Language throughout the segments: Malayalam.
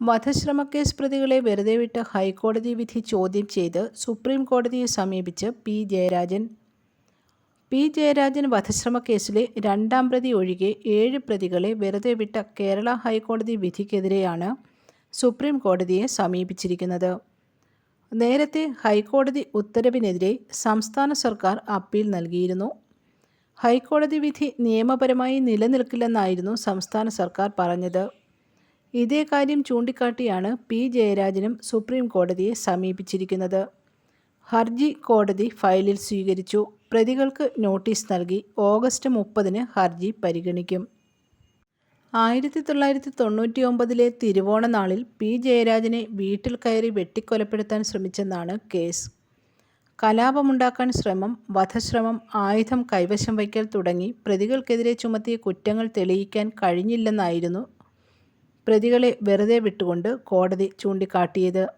വധശ്രമക്കേസ് പ്രതികളെ വെറുതെ വിട്ട ഹൈക്കോടതി വിധി ചോദ്യം ചെയ്ത് സുപ്രീം കോടതിയെ സമീപിച്ച് പി ജയരാജൻ. പി ജയരാജൻ വധശ്രമക്കേസിലെ രണ്ടാം പ്രതി ഒഴികെ ഏഴ് പ്രതികളെ വെറുതെ വിട്ട കേരള ഹൈക്കോടതി വിധിക്കെതിരെയാണ് സുപ്രീം കോടതിയെ സമീപിച്ചിരിക്കുന്നത്. നേരത്തെ ഹൈക്കോടതി ഉത്തരവിനെതിരെ സംസ്ഥാന സർക്കാർ അപ്പീൽ നൽകിയിരുന്നു. ഹൈക്കോടതി വിധി നിയമപരമായി നിലനിൽക്കില്ലെന്നായിരുന്നു സംസ്ഥാന സർക്കാർ പറഞ്ഞത്. ഇതേ കാര്യം ചൂണ്ടിക്കാട്ടിയാണ് പി. ജയരാജനും സുപ്രീം കോടതിയെ സമീപിച്ചിരിക്കുന്നത്. ഹർജി കോടതി ഫയലിൽ സ്വീകരിച്ചു. പ്രതികൾക്ക് നോട്ടീസ് നൽകി ഓഗസ്റ്റ് മുപ്പതിന് ഹർജി പരിഗണിക്കും. ആയിരത്തി തൊള്ളായിരത്തി തൊണ്ണൂറ്റി ഒമ്പതിലെ തിരുവോണ നാളിൽ പി. ജയരാജനെ വീട്ടിൽ കയറി വെട്ടിക്കൊലപ്പെടുത്താൻ ശ്രമിച്ചെന്നാണ് കേസ്. കലാപമുണ്ടാക്കാൻ ശ്രമം വധശ്രമം ആയുധം കൈവശം വയ്ക്കൽ തുടങ്ങി പ്രതികൾക്കെതിരെ ചുമത്തിയ കുറ്റങ്ങൾ തെളിയിക്കാൻ കഴിഞ്ഞില്ലെന്നായിരുന്നു പ്രതികളെ വെറുതെ വിട്ടുകൊണ്ട് കോടതി ചൂണ്ടിക്കാട്ടിയത്.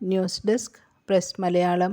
News desk press Malayalam.